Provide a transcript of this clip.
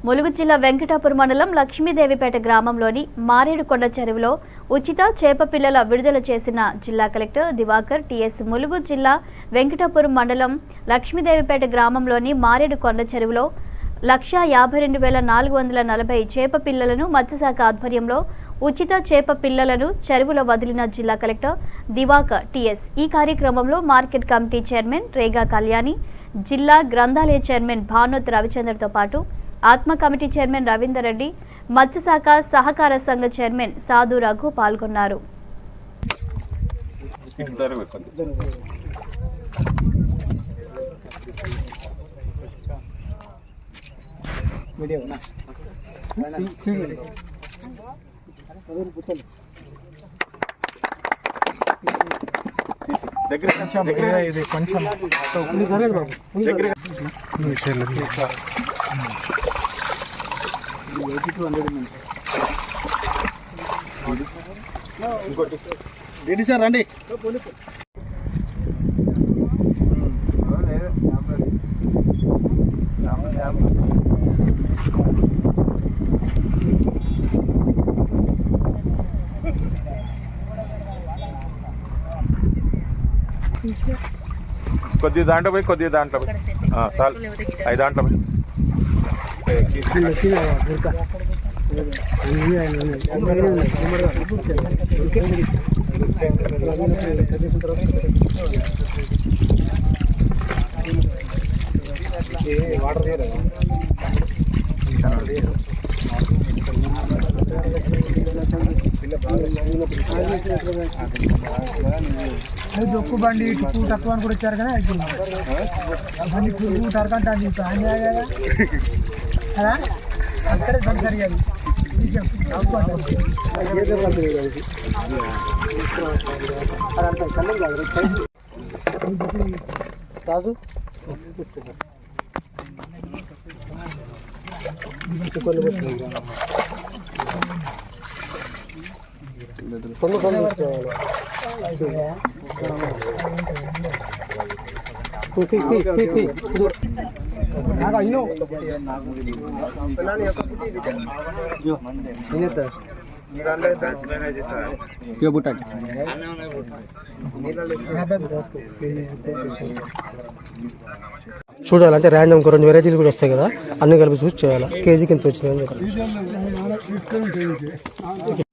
ములుగు జిల్లా వెంకటాపురం మండలం లక్ష్మీదేవిపేట గ్రామంలోని మారేడుకొండ చెరువులో ఉచిత చేప పిల్లల విడుదల చేసిన జిల్లా కలెక్టర్ దివాకర్ టిఎస్ ములుగు జిల్లా వెంకటాపురం మండలం లక్ష్మీదేవిపేట గ్రామంలోని మారేడుకొండ చెరువులో లక్ష యాభై రెండు వేల నాలుగు వందల నలభై చేప పిల్లలను మత్స్యశాఖ ఆధ్వర్యంలో ఉచిత చేప పిల్లలను చెరువులో వదిలిన జిల్లా కలెక్టర్ దివాకర్ టిఎస్ ఈ కార్యక్రమంలో market committee chairman Rega Kalyani జిల్లా గ్రంథాలయ చైర్మన్ భానోత్ రవిచంద్రతో పాటు ఆత్మ కమిటీ చైర్మన్ రవీందర్ రెడ్డి మత్స్యశాఖ సహకార సంఘ చైర్మన్ సాధు రఘు పాల్గొన్నారు. దగ్గర దగ్గర. ఇది కొంచెం. దగ్గర. ఇంకోటి రెడీ సార్ రండి. కొద్ది దాంట్లో పోయి కొద్ది దాంట్లో పోయి. సార్ ఐదు దాంట్లో పోయి. జొక్కు బండి ఇటు తక్కువ అని కూడా ఇచ్చారు కానీ అయిపోయింది బండి పురుగు తరకంటే అది అన్యాయ కదా అక్కడే బండి జరిగేది రాజు కొన్ని కొన్ని ఇను. చూడాలి అంటే ర్యాండమ్ రెండు వెరైటీలు కూడా వస్తాయి కదా అన్ని కలిపి చూసి చేయాలి? కేజీకి ఎంత వచ్చినాయి అని చెప్పాలి